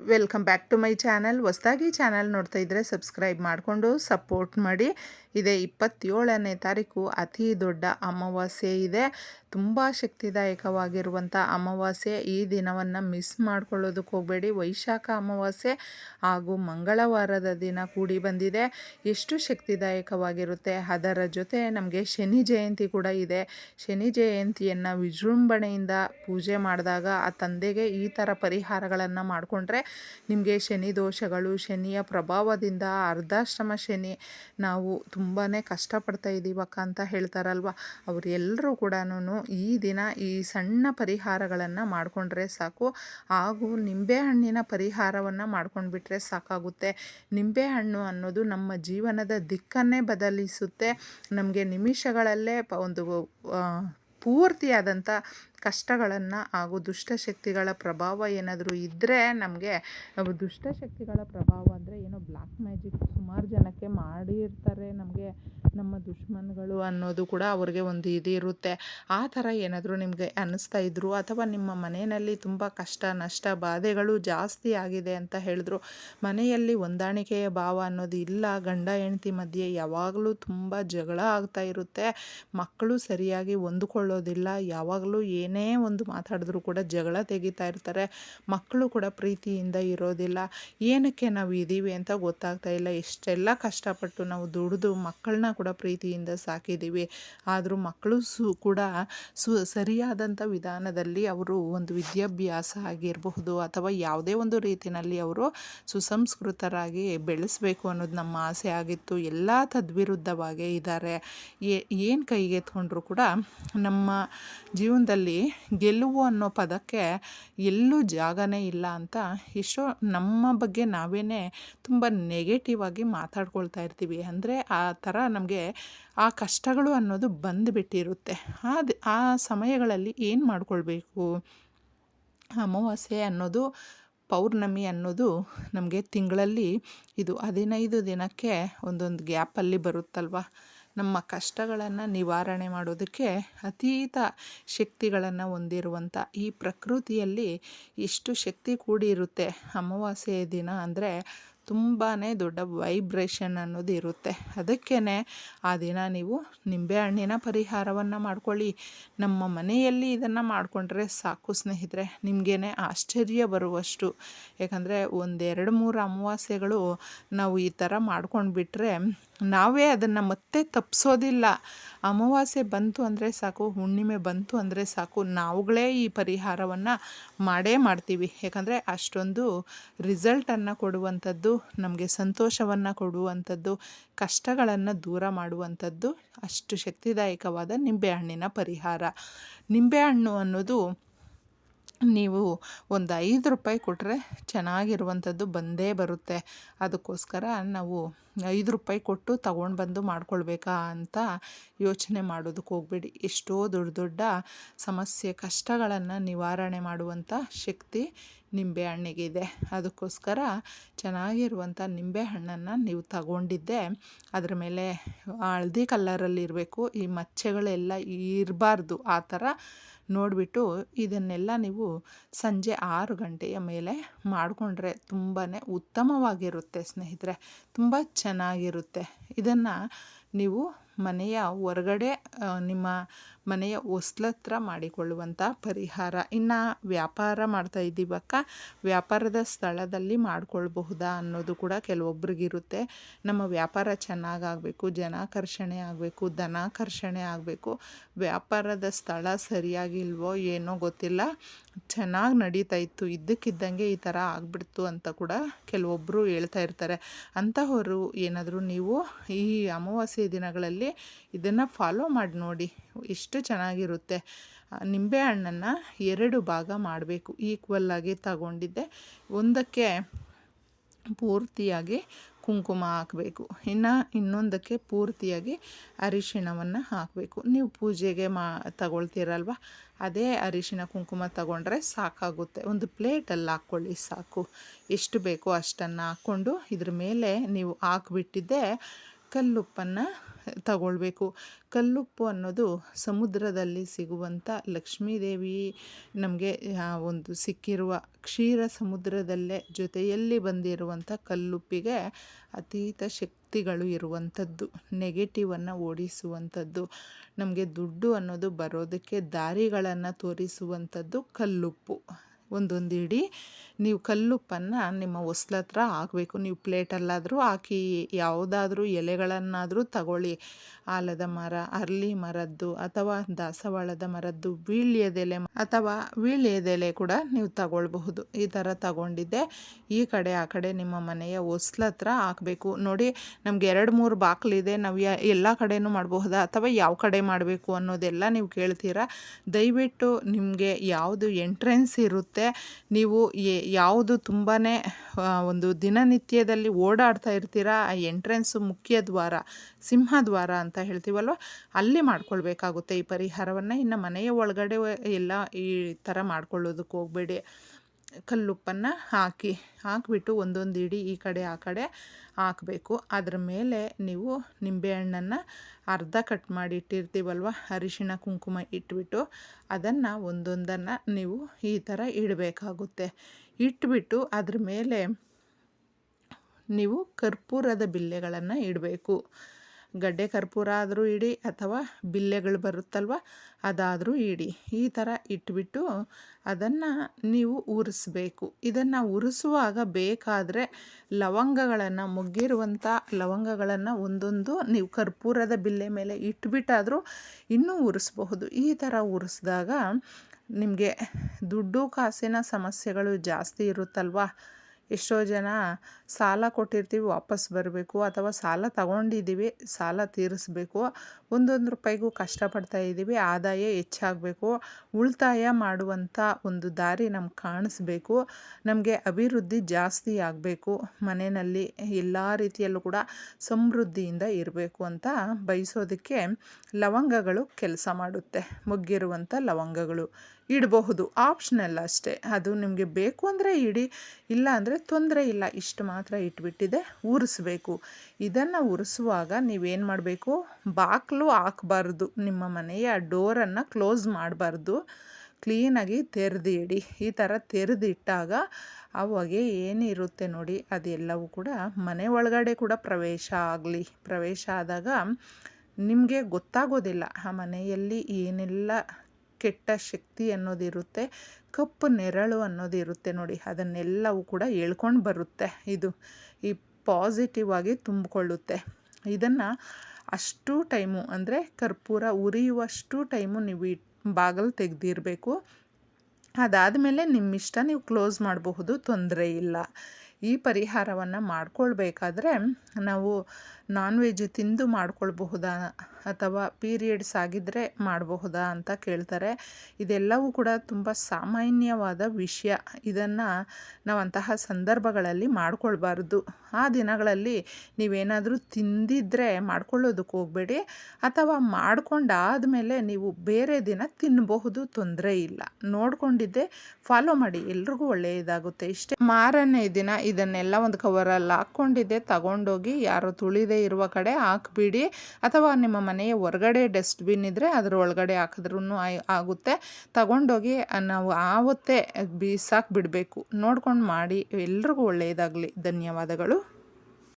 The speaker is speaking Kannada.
Welcome back to my channel ಹೊಸ್ದಾಗಿ ಚಾನಲ್ ನೋಡ್ತಾ ಇದ್ದರೆ ಸಬ್ಸ್ಕ್ರೈಬ್ ಮಾಡಿಕೊಂಡು ಸಪೋರ್ಟ್ ಮಾಡಿ. ಇದೆ ಇಪ್ಪತ್ತೇಳನೇ ತಾರೀಕು ಅತಿ ದೊಡ್ಡ ಅಮಾವಾಸ್ಯೆ ಇದೆ. ತುಂಬ ಶಕ್ತಿದಾಯಕವಾಗಿರುವಂಥ ಅಮಾವಾಸ್ಯೆ ಈ ದಿನವನ್ನು ಮಿಸ್ ಮಾಡ್ಕೊಳ್ಳೋದಕ್ಕೆ ಹೋಗಬೇಡಿ. ವೈಶಾಖ ಅಮಾವಾಸ್ಯೆ ಹಾಗೂ ಮಂಗಳವಾರದ ದಿನ ಕೂಡಿ ಬಂದಿದೆ. ಎಷ್ಟು ಶಕ್ತಿದಾಯಕವಾಗಿರುತ್ತೆ. ಅದರ ಜೊತೆ ನಮಗೆ ಶನಿ ಜಯಂತಿ ಕೂಡ ಇದೆ. ಶನಿ ಜಯಂತಿಯನ್ನು ವಿಜೃಂಭಣೆಯಿಂದ ಪೂಜೆ ಮಾಡಿದಾಗ ಆ ತಂದೆಗೆ ಈ ಥರ ಪರಿಹಾರಗಳನ್ನು ಮಾಡಿಕೊಂಡ್ರೆ ನಿಮಗೆ ಶನಿ ದೋಷಗಳು, ಶನಿಯ ಪ್ರಭಾವದಿಂದ ಅರ್ಧಾಶ್ರಮ ಶನಿ ನಾವು ತುಂಬಾ ಕಷ್ಟಪಡ್ತಾ ಇದ್ದೀವಕ್ಕ ಅಂತ ಹೇಳ್ತಾರಲ್ವ. ಅವರೆಲ್ಲರೂ ಕೂಡ ಈ ದಿನ ಈ ಸಣ್ಣ ಪರಿಹಾರಗಳನ್ನು ಮಾಡಿಕೊಂಡ್ರೆ ಸಾಕು. ಹಾಗೂ ನಿಂಬೆಹಣ್ಣಿನ ಪರಿಹಾರವನ್ನು ಮಾಡ್ಕೊಂಡ್ಬಿಟ್ರೆ ಸಾಕಾಗುತ್ತೆ. ನಿಂಬೆಹಣ್ಣು ಅನ್ನೋದು ನಮ್ಮ ಜೀವನದ ದಿಕ್ಕನ್ನೇ ಬದಲಿಸುತ್ತೆ. ನಮಗೆ ನಿಮಿಷಗಳಲ್ಲೇ ಒಂದು ಪೂರ್ತಿಯಾದಂಥ ಕಷ್ಟಗಳನ್ನು ಹಾಗೂ ದುಷ್ಟಶಕ್ತಿಗಳ ಪ್ರಭಾವ ಏನಾದರೂ ಇದ್ದರೆ ನಮಗೆ ದುಷ್ಟಶಕ್ತಿಗಳ ಪ್ರಭಾವ ಅಂದರೆ ಏನೋ ಬ್ಲ್ಯಾಕ್ ಮ್ಯಾಜಿಕ್ ಸುಮಾರು ಜನಕ್ಕೆ ಮಾಡಿರ್ತಾರೆ ನಮಗೆ. ನಮ್ಮ ದುಶ್ಮನ್ಗಳು ಅನ್ನೋದು ಕೂಡ ಅವ್ರಿಗೆ ಒಂದು ಇದು ಇರುತ್ತೆ. ಆ ಥರ ಏನಾದರೂ ನಿಮಗೆ ಅನ್ನಿಸ್ತಾ ಇದ್ರು ಅಥವಾ ನಿಮ್ಮ ಮನೆಯಲ್ಲಿ ತುಂಬ ಕಷ್ಟ, ನಷ್ಟ, ಬಾಧೆಗಳು ಜಾಸ್ತಿ ಆಗಿದೆ ಅಂತ ಹೇಳಿದ್ರು, ಮನೆಯಲ್ಲಿ ಹೊಂದಾಣಿಕೆಯ ಭಾವ ಅನ್ನೋದು ಇಲ್ಲ, ಗಂಡ, ಹೆಂಡತಿ ಮಧ್ಯೆ ಯಾವಾಗಲೂ ತುಂಬ ಜಗಳ ಆಗ್ತಾ ಇರುತ್ತೆ, ಮಕ್ಕಳು ಸರಿಯಾಗಿ ಹೊಂದ್ಕೊಳ್ಳೋದಿಲ್ಲ, ಯಾವಾಗಲೂ ಏನೇ ಒಂದು ಮಾತಾಡಿದ್ರು ಕೂಡ ಜಗಳ ತೆಗಿತಾ ಇರ್ತಾರೆ, ಮಕ್ಕಳು ಕೂಡ ಪ್ರೀತಿಯಿಂದ ಇರೋದಿಲ್ಲ, ಏನಕ್ಕೆ ನಾವು ಇದ್ದೀವಿ ಅಂತ ಗೊತ್ತಾಗ್ತಾ ಇಲ್ಲ, ಎಷ್ಟೆಲ್ಲ ಕಷ್ಟಪಟ್ಟು ನಾವು ದುಡಿದು ಮಕ್ಕಳನ್ನ ಕೂಡ ಪ್ರೀತಿಯಿಂದ ಸಾಕಿದ್ದೀವಿ. ಆದರೂ ಮಕ್ಕಳು ಸು ಕೂಡ ಸು ಸರಿಯಾದಂಥ ವಿಧಾನದಲ್ಲಿ ಅವರು ಒಂದು ವಿದ್ಯಾಭ್ಯಾಸ ಆಗಿರಬಹುದು ಅಥವಾ ಯಾವುದೇ ಒಂದು ರೀತಿಯಲ್ಲಿ ಅವರು ಸುಸಂಸ್ಕೃತರಾಗಿ ಬೆಳೆಸಬೇಕು ಅನ್ನೋದು ನಮ್ಮ ಆಸೆ ಆಗಿತ್ತು. ಎಲ್ಲ ತದ್ವಿರುದ್ಧವಾಗೇ ಇದ್ದಾರೆ. ಏನು ಕೈಗೆತ್ಕೊಂಡ್ರೂ ಕೂಡ ನಮ್ಮ ಜೀವನದಲ್ಲಿ ಗೆಲುವು ಅನ್ನೋ ಪದಕ್ಕೆ ಎಲ್ಲೂ ಜಾಗನೇ ಇಲ್ಲ ಅಂತ ಎಷ್ಟೋ ನಮ್ಮ ಬಗ್ಗೆ ನಾವೇ ತುಂಬ ನೆಗೆಟಿವ್ ಆಗಿ ಮಾತಾಡ್ಕೊಳ್ತಾ ಇರ್ತೀವಿ. ಅಂದರೆ ಆ ಥರ ನಮಗೆ ಆ ಕಷ್ಟಗಳು ಅನ್ನೋದು ಬಂದುಬಿಟ್ಟಿರುತ್ತೆ ಅದು ಆ ಸಮಯಗಳಲ್ಲಿ ಏನು ಮಾಡಿಕೊಳ್ಬೇಕು? ಅಮಾವಾಸ್ಯೆ ಅನ್ನೋದು, ಪೌರ್ಣಮಿ ಅನ್ನೋದು ನಮಗೆ ತಿಂಗಳಲ್ಲಿ ಇದು ಹದಿನೈದು ದಿನಕ್ಕೆ ಒಂದೊಂದು ಗ್ಯಾಪಲ್ಲಿ ಬರುತ್ತಲ್ವ? ನಮ್ಮ ಕಷ್ಟಗಳನ್ನು ನಿವಾರಣೆ ಮಾಡೋದಕ್ಕೆ ಅತೀತ ಶಕ್ತಿಗಳನ್ನು ಹೊಂದಿರುವಂಥ ಈ ಪ್ರಕೃತಿಯಲ್ಲಿ ಎಷ್ಟು ಶಕ್ತಿ ಕೂಡಿರುತ್ತೆ. ಅಮಾವಾಸ್ಯೆಯ ದಿನ ಅಂದರೆ ತುಂಬಾ ದೊಡ್ಡ ವೈಬ್ರೇಷನ್ ಅನ್ನೋದು ಇರುತ್ತೆ. ಅದಕ್ಕೇ ಆ ದಿನ ನೀವು ನಿಂಬೆಹಣ್ಣಿನ ಪರಿಹಾರವನ್ನು ಮಾಡ್ಕೊಳ್ಳಿ. ನಮ್ಮ ಮನೆಯಲ್ಲಿ ಇದನ್ನು ಮಾಡಿಕೊಂಡ್ರೆ ಸಾಕು ಸ್ನೇಹಿತರೆ, ನಿಮಗೇನೆ ಆಶ್ಚರ್ಯ ಬರುವಷ್ಟು. ಯಾಕಂದರೆ ಒಂದೆರಡು ಮೂರು ಅಮಾವಾಸ್ಯೆಗಳು ನಾವು ಈ ಥರ ಮಾಡ್ಕೊಂಡು ಬಿಟ್ಟರೆ ನಾವೇ ಅದನ್ನು ಮತ್ತೆ ತಪ್ಪಿಸೋದಿಲ್ಲ ಅಮಾವಾಸ್ಯೆ ಬಂತು ಅಂದರೆ ಸಾಕು, ಹುಣ್ಣಿಮೆ ಬಂತು ಅಂದರೆ ಸಾಕು, ನಾವುಗಳೇ ಈ ಪರಿಹಾರವನ್ನು ಮಾಡೇ ಮಾಡ್ತೀವಿ. ಯಾಕಂದರೆ ಅಷ್ಟೊಂದು ರಿಸಲ್ಟನ್ನು ಕೊಡುವಂಥದ್ದು, ನಮಗೆ ಸಂತೋಷವನ್ನು ಕೊಡುವಂಥದ್ದು, ಕಷ್ಟಗಳನ್ನು ದೂರ ಮಾಡುವಂಥದ್ದು ಅಷ್ಟು ಶಕ್ತಿದಾಯಕವಾದ ನಿಂಬೆಹಣ್ಣಿನ ಪರಿಹಾರ. ನಿಂಬೆಹಣ್ಣು ಅನ್ನೋದು ನೀವು ಒಂದು ಐದು ರೂಪಾಯಿ ಕೊಟ್ಟರೆ ಚೆನ್ನಾಗಿರುವಂಥದ್ದು ಬಂದೇ ಬರುತ್ತೆ. ಅದಕ್ಕೋಸ್ಕರ ನಾವು ಐದು ರೂಪಾಯಿ ಕೊಟ್ಟು ತಗೊಂಡು ಬಂದು ಮಾಡ್ಕೊಳ್ಬೇಕಾ ಅಂತ ಯೋಚನೆ ಮಾಡೋದಕ್ಕೆ ಹೋಗ್ಬೇಡಿ. ಎಷ್ಟೋ ದೊಡ್ಡ ದೊಡ್ಡ ಸಮಸ್ಯೆ, ಕಷ್ಟಗಳನ್ನು ನಿವಾರಣೆ ಮಾಡುವಂಥ ಶಕ್ತಿ ನಿಂಬೆ ಹಣ್ಣಿಗಿದೆ ಅದಕ್ಕೋಸ್ಕರ ಚೆನ್ನಾಗಿರುವಂಥ ನಿಂಬೆಹಣ್ಣನ್ನು ನೀವು ತಗೊಂಡಿದ್ದೆ, ಅದ್ರ ಮೇಲೆ ಹಳದಿ ಕಲ್ಲರಲ್ಲಿರಬೇಕು ಈ ಮಚ್ಚೆಗಳೆಲ್ಲ ಇರಬಾರ್ದು. ಆ ಥರ ನೋಡಿಬಿಟ್ಟು ಇದನ್ನೆಲ್ಲ ನೀವು ಸಂಜೆ ಆರು ಗಂಟೆಯ ಮೇಲೆ ಮಾಡಿಕೊಂಡ್ರೆ ತುಂಬಾ ಉತ್ತಮವಾಗಿರುತ್ತೆ ಸ್ನೇಹಿತರೆ. ತುಂಬ ಚೆನ್ನಾಗಿರುತ್ತೆ. ಇದನ್ನು ನೀವು ಮನೆಯ ಹೊರಗಡೆ ನಿಮ್ಮ ಮನೆಯ ಹೊಸ್ಲತ್ರ ಮಾಡಿಕೊಳ್ಳುವಂಥ ಪರಿಹಾರ. ಇನ್ನು ವ್ಯಾಪಾರ ಮಾಡ್ತಾ ಇದ್ದೀವಕ್ಕ? ವ್ಯಾಪಾರದ ಸ್ಥಳದಲ್ಲಿ ಮಾಡ್ಕೊಳ್ಬಹುದಾ ಅನ್ನೋದು ಕೂಡ ಕೆಲವೊಬ್ರಿಗಿರುತ್ತೆ. ನಮ್ಮ ವ್ಯಾಪಾರ ಚೆನ್ನಾಗಾಗಬೇಕು, ಜನಾಕರ್ಷಣೆ ಆಗಬೇಕು, ಧನಾಕರ್ಷಣೆ ಆಗಬೇಕು. ವ್ಯಾಪಾರದ ಸ್ಥಳ ಸರಿಯಾಗಿಲ್ವೋ ಏನೋ ಗೊತ್ತಿಲ್ಲ. ಚೆನ್ನಾಗಿ ನಡೀತಾ ಇತ್ತು. ಇದ್ದಕ್ಕಿದ್ದಂಗೆ ಈ ಥರ ಆಗಿಬಿಡ್ತು ಅಂತ ಕೂಡ ಕೆಲವೊಬ್ಬರು ಹೇಳ್ತಾ ಇರ್ತಾರೆ. ಅಂತಹವರು ಏನಾದರೂ ನೀವು ಈ ಅಮಾವಾಸ್ಯೆ ದಿನಗಳಲ್ಲಿ ಇದನ್ನು ಫಾಲೋ ಮಾಡಿ ನೋಡಿ. ಎಷ್ಟು ಚೆನ್ನಾಗಿರುತ್ತೆ. ನಿಂಬೆ ಹಣ್ಣನ್ನು ಎರಡು ಭಾಗ ಮಾಡಬೇಕು. ಈಕ್ವಲ್ಲಾಗಿ ತಗೊಂಡಿದ್ದೆ. ಒಂದಕ್ಕೆ ಪೂರ್ತಿಯಾಗಿ ಕುಂಕುಮ ಹಾಕಬೇಕು. ಇನ್ನು ಇನ್ನೊಂದಕ್ಕೆ ಪೂರ್ತಿಯಾಗಿ ಅರಿಶಿಣವನ್ನು ಹಾಕಬೇಕು. ನೀವು ಪೂಜೆಗೆ ಮಾ, ತಗೊಳ್ತೀರಲ್ವ? ಅದೇ ಅರಿಶಿಣ ಕುಂಕುಮ ತಗೊಂಡ್ರೆ ಸಾಕಾಗುತ್ತೆ. ಒಂದು ಪ್ಲೇಟಲ್ಲಿ ಹಾಕ್ಕೊಳ್ಳಿ ಸಾಕು. ಎಷ್ಟು ಬೇಕೋ ಅಷ್ಟನ್ನು ಹಾಕ್ಕೊಂಡು ಇದ್ರ ಮೇಲೆ ನೀವು ಹಾಕ್ಬಿಟ್ಟಿದ್ದೆ ಕಲ್ಲುಪ್ಪನ್ನು ತಗೊಳ್ಬೇಕು. ಕಲ್ಲುಪ್ಪು ಅನ್ನೋದು ಸಮುದ್ರದಲ್ಲಿ ಸಿಗುವಂಥ ಲಕ್ಷ್ಮೀದೇವಿ ನಮಗೆ ಒಂದು ಸಿಕ್ಕಿರುವ ಕ್ಷೀರ ಸಮುದ್ರದಲ್ಲೇ ಜೊತೆಯಲ್ಲಿ ಬಂದಿರುವಂಥ ಕಲ್ಲುಪ್ಪಿಗೆ ಅತೀತ ಶಕ್ತಿಗಳು ಇರುವಂಥದ್ದು ನೆಗೆಟಿವನ್ನು ಓಡಿಸುವಂಥದ್ದು, ನಮಗೆ ದುಡ್ಡು ಅನ್ನೋದು ಬರೋದಕ್ಕೆ ದಾರಿಗಳನ್ನು ತೋರಿಸುವಂಥದ್ದು ಕಲ್ಲುಪ್ಪು. ಒಂದೊಂದು ಇಡಿ ನೀವು ಕಲ್ಲುಪ್ಪನ್ನು ನಿಮ್ಮ ಹೊಸ್ಲತ್ರ ಹಾಕಬೇಕು. ನೀವು ಪ್ಲೇಟಲ್ಲಾದರೂ ಹಾಕಿ, ಯಾವುದಾದ್ರೂ ಎಲೆಗಳನ್ನಾದರೂ ತಗೊಳ್ಳಿ. ಆಲದ ಮರ, ಅರ್ಲಿ ಮರದ್ದು ಅಥವಾ ದಾಸವಾಳದ ಮರದ್ದು ವೀಳ್ಯದೆಲೆ ಅಥವಾ ವೀಳ್ಯದೆಲೆ ಕೂಡ ನೀವು ತಗೊಳ್ಬಹುದು. ಈ ಥರ ತಗೊಂಡಿದ್ದೆ. ಈ ಕಡೆ, ಆ ಕಡೆ ನಿಮ್ಮ ಮನೆಯ ಹೊಸ್ಲತ್ರ ಹಾಕಬೇಕು. ನೋಡಿ, ನಮ್ಗೆ ಎರಡು ಮೂರು ಬಾಕ್ಲಿದೆ. ನಾವು ಎಲ್ಲ ಕಡೆನೂ ಮಾಡಬಹುದಾ? ಅಥವಾ ಯಾವ ಕಡೆ ಮಾಡಬೇಕು ಅನ್ನೋದೆಲ್ಲ ನೀವು ಕೇಳ್ತೀರಾ? ದಯವಿಟ್ಟು ನಿಮಗೆ ಯಾವುದು ಎಂಟ್ರೆನ್ಸ್ ಇರುತ್ತೆ ನೀವು ಯಾವುದು ತುಂಬಾ ಒಂದು ದಿನನಿತ್ಯದಲ್ಲಿ ಓಡಾಡ್ತಾ ಇರ್ತೀರಾ? ಆ ಎಂಟ್ರೆನ್ಸು ಮುಖ್ಯ ದ್ವಾರ ಸಿಂಹದ್ವಾರ ಅಂತ ಹೇಳ್ತೀವಲ್ವ? ಅಲ್ಲಿ ಮಾಡ್ಕೊಳ್ಬೇಕಾಗುತ್ತೆ ಈ ಪರಿಹಾರವನ್ನು. ಇನ್ನು ಮನೆಯ ಒಳಗಡೆ ಎಲ್ಲ ಈ ಥರ ಮಾಡ್ಕೊಳ್ಳೋದಕ್ಕೆ ಹೋಗಬೇಡಿ. ಕಲ್ಲುಪ್ಪನ್ನು ಹಾಕಿ, ಹಾಕಿಬಿಟ್ಟು ಒಂದೊಂದು ಇಡಿ ಈ ಕಡೆ, ಆ ಕಡೆ ಹಾಕಬೇಕು. ಅದ್ರ ಮೇಲೆ ನೀವು ನಿಂಬೆಹಣ್ಣನ್ನು ಅರ್ಧ ಕಟ್ ಮಾಡಿ ಇಟ್ಟಿರ್ತೀವಲ್ವ, ಅರಿಶಿಣ, ಕುಂಕುಮ ಇಟ್ಬಿಟ್ಟು ಅದನ್ನು ಒಂದೊಂದನ್ನು ನೀವು ಈ ಥರ ಇಡಬೇಕಾಗುತ್ತೆ. ಇಟ್ಬಿಟ್ಟು ಅದ್ರ ಮೇಲೆ ನೀವು ಕರ್ಪೂರದ ಬಿಲ್ಲೆಗಳನ್ನು ಇಡಬೇಕು. ಗಡ್ಡೆ ಕರ್ಪೂರ ಆದರೂ ಇಡಿ ಅಥವಾ ಬಿಲ್ಲೆಗಳು ಬರುತ್ತಲ್ವ ಅದಾದರೂ ಇಡಿ. ಈ ಥರ ಇಟ್ಬಿಟ್ಟು ಅದನ್ನು ನೀವು ಉರಿಸ್ಬೇಕು. ಇದನ್ನು ಉರಿಸುವಾಗ ಬೇಕಾದರೆ ಲವಂಗಗಳನ್ನು ಮುಗ್ಗಿರುವಂಥ ಲವಂಗಗಳನ್ನು ಒಂದೊಂದು ನೀವು ಕರ್ಪೂರದ ಬಿಲ್ಲೆ ಮೇಲೆ ಇಟ್ಬಿಟ್ಟಾದರೂ ಇನ್ನೂ ಉರಿಸ್ಬಹುದು. ಈ ಥರ ಉರಿಸಿದಾಗ ನಿಮಗೆ ದುಡ್ಡು, ಕಾಸಿನ ಸಮಸ್ಯೆಗಳು ಜಾಸ್ತಿ ಇರುತ್ತಲ್ವ? ಎಷ್ಟೋ ಜನ ಸಾಲ ಕೊಟ್ಟಿರ್ತೀವಿ, ವಾಪಸ್ ಬರಬೇಕು ಅಥವಾ ಸಾಲ ತಗೊಂಡಿದ್ದೀವಿ, ಸಾಲ ತೀರಿಸ್ಬೇಕು. ಒಂದೊಂದು ರೂಪಾಯಿಗೂ ಕಷ್ಟಪಡ್ತಾ ಇದ್ದೀವಿ, ಆದಾಯ ಹೆಚ್ಚಾಗಬೇಕು, ಉಳಿತಾಯ ಮಾಡುವಂಥ ಒಂದು ದಾರಿ ನಮ್ಗೆ ಕಾಣಿಸ್ಬೇಕು, ನಮಗೆ ಅಭಿವೃದ್ಧಿ ಜಾಸ್ತಿ ಆಗಬೇಕು, ಮನೆಯಲ್ಲಿ ಎಲ್ಲ ರೀತಿಯಲ್ಲೂ ಕೂಡ ಸಮೃದ್ಧಿಯಿಂದ ಇರಬೇಕು ಅಂತ ಬಯಸೋದಕ್ಕೆ ಲವಂಗಗಳು ಕೆಲಸ ಮಾಡುತ್ತೆ ಮುಗ್ಗಿರುವಂಥ ಲವಂಗಗಳು ಇಡಬಹುದು ಆಪ್ಷನಲ್ ಅಷ್ಟೇ. ಅದು ನಿಮಗೆ ಬೇಕು ಅಂದರೆ ಇಡಿ ಇಲ್ಲ ಅಂದರೆ ತೊಂದರೆ ಇಲ್ಲ, ಇಷ್ಟು ಮಾತ್ರ. ಇಟ್ಬಿಟ್ಟಿದೆ, ಉರಿಸ್ಬೇಕು. ಇದನ್ನು ಉರಿಸುವಾಗ ನೀವೇನು ಮಾಡಬೇಕು? ಬಾಕ್ಲು ಹಾಕಬಾರ್ದು. ನಿಮ್ಮ ಮನೆಯ ಡೋರನ್ನು ಕ್ಲೋಸ್ ಮಾಡಬಾರ್ದು. ಕ್ಲೀನಾಗಿ ತೆರೆದು ಇಡಿ ಈ ಥರ ತೆರೆದಿಟ್ಟಾಗ ಹೊಗೆ ಏನಿರುತ್ತೆ ನೋಡಿ, ಅದೆಲ್ಲವೂ ಕೂಡ ಮನೆ ಒಳಗಡೆ ಕೂಡ ಪ್ರವೇಶ ಆಗಲಿ. ಪ್ರವೇಶ ಆದಾಗ ನಿಮಗೆ ಗೊತ್ತಾಗೋದಿಲ್ಲ. ಆ ಮನೆಯಲ್ಲಿ ಏನೆಲ್ಲ ಕೆಟ್ಟ ಶಕ್ತಿ ಅನ್ನೋದಿರುತ್ತೆ, ಕಪ್ಪು ನೆರಳು ಅನ್ನೋದಿರುತ್ತೆ ನೋಡಿ, ಅದನ್ನೆಲ್ಲವೂ ಕೂಡ ಹೇಳ್ಕೊಂಡು ಬರುತ್ತೆ ಇದು. ಈ ಪಾಸಿಟಿವ್ ಆಗಿ ತುಂಬಿಕೊಳ್ಳುತ್ತೆ. ಇದನ್ನು ಅಷ್ಟು ಟೈಮು ಅಂದರೆ ಕರ್ಪೂರ ಉರಿಯುವಷ್ಟು ಟೈಮು ನೀವು ಬಾಗಲು ತೆಗೆದಿರಬೇಕು. ಅದಾದಮೇಲೆ ನಿಮ್ಮಿಷ್ಟ ನೀವು ಕ್ಲೋಸ್ ಮಾಡಬಹುದು, ತೊಂದರೆ ಇಲ್ಲ. ಈ ಪರಿಹಾರವನ್ನು ಮಾಡ್ಕೊಳ್ಬೇಕಾದ್ರೆ ನಾವು ನಾನ್ ವೆಜ್ ತಿಂದು ಮಾಡ್ಕೊಳ್ಬಹುದಾ ಅಥವಾ ಪೀರಿಯಡ್ಸ್ ಆಗಿದ್ದರೆ ಮಾಡಬಹುದಾ ಅಂತ ಕೇಳ್ತಾರೆ. ಇದೆಲ್ಲವೂ ಕೂಡ ತುಂಬ ಸಾಮಾನ್ಯವಾದ ವಿಷಯ. ಇದನ್ನು ನಾವು ಅಂತಹ ಸಂದರ್ಭಗಳಲ್ಲಿ ಮಾಡಿಕೊಳ್ಬಾರ್ದು. ಆ ದಿನಗಳಲ್ಲಿ ನೀವೇನಾದರೂ ತಿಂದಿದ್ರೆ ಮಾಡ್ಕೊಳ್ಳೋದಕ್ಕೆ ಹೋಗಬೇಡಿ. ಅಥವಾ ಮಾಡ್ಕೊಂಡಾದಮೇಲೆ ನೀವು ಬೇರೆ ದಿನ ತಿನ್ನಬಹುದು ತೊಂದರೆ ಇಲ್ಲ. ನೋಡ್ಕೊಂಡಿದ್ದೆ ಫಾಲೋ ಮಾಡಿ. ಎಲ್ರಿಗೂ ಒಳ್ಳೆಯದಾಗುತ್ತೆ ಇಷ್ಟೇ ಮಾರನೇ ದಿನ ಇದನ್ನೆಲ್ಲ ಒಂದು ಕವರಲ್ಲಿ ಹಾಕ್ಕೊಂಡಿದ್ದೆ, ತಗೊಂಡೋಗಿ ಯಾರೋ ತುಳಿದೇ ಇರುವ ಕಡೆ ಹಾಕ್ಬಿಡಿ. ಅಥವಾ ನಿಮ್ಮ ಮನೆಯ ಹೊರಗಡೆ ಡಸ್ಟ್ಬಿನ್ ಇದ್ದರೆ ಅದರ ಒಳಗಡೆ ಹಾಕಿದ್ರೂ ಆಗುತ್ತೆ. ತಗೊಂಡೋಗಿ ನಾವು ಆವತ್ತೇ ಬೀಸಾಕಿ ಬಿಡಬೇಕು. ನೋಡ್ಕೊಂಡು ಮಾಡಿ. ಎಲ್ರಿಗೂ ಒಳ್ಳೆಯದಾಗಲಿ ಧನ್ಯವಾದಗಳು.